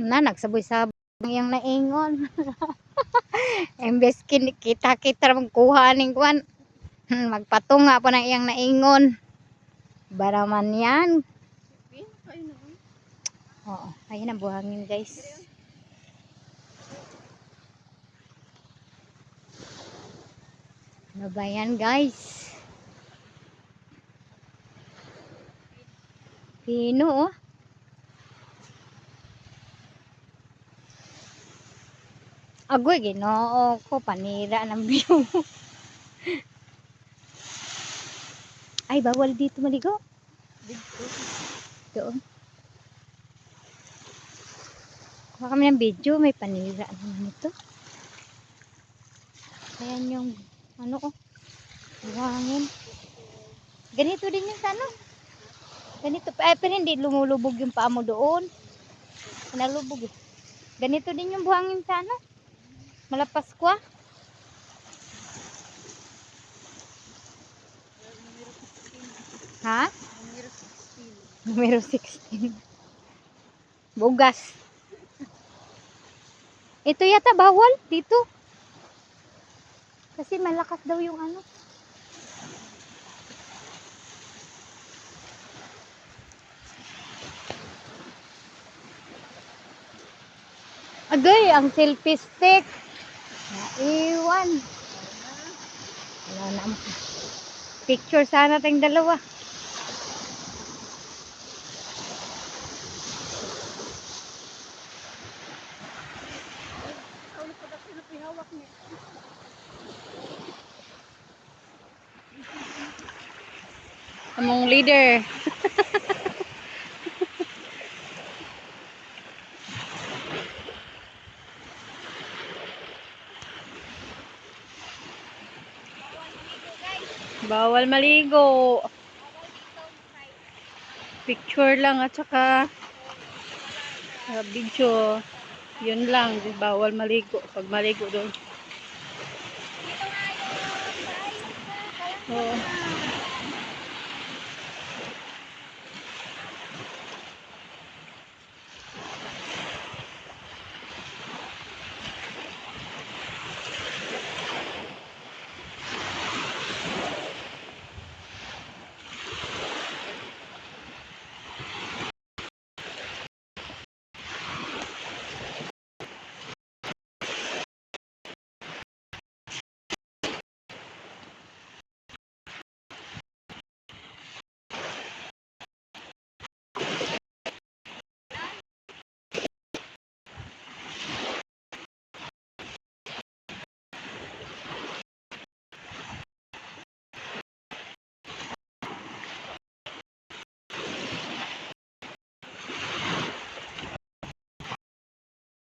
Na, nagsaboy-saboy ang iyang naingon. Imbes kin- kita-kita magkuha ning kwan. Hmm, Magpatunga pa ng iyang naingon. Baraman yan. Oo, ayun ang buhangin guys. Ano ba yan guys? Pino oh. Agoy, ginoo ko. Panira ng view. Ay, bawal dito maligo. Doon. Kuha kami ng video. May panira naman ito. Ayan yung, ano ko, buhangin. Ganito din yung sa ano. Ganito. Ay, pero hindi lumulubog yung paa mo doon. Nalubog eh. Ganito din yung buhangin sa ano. Malapas ko ah. Ha? Numero 16. Bugas. Ito yata bawal dito. Kasi malakas daw yung ano. Agay, ang selfie stick. Naiwan. Wala na. Picture sana tayong dalawa. Among leader. Bawal maligo. Picture lang at saka uh, video. Yun lang. Bawal maligo. Pag maligo doon. Oo.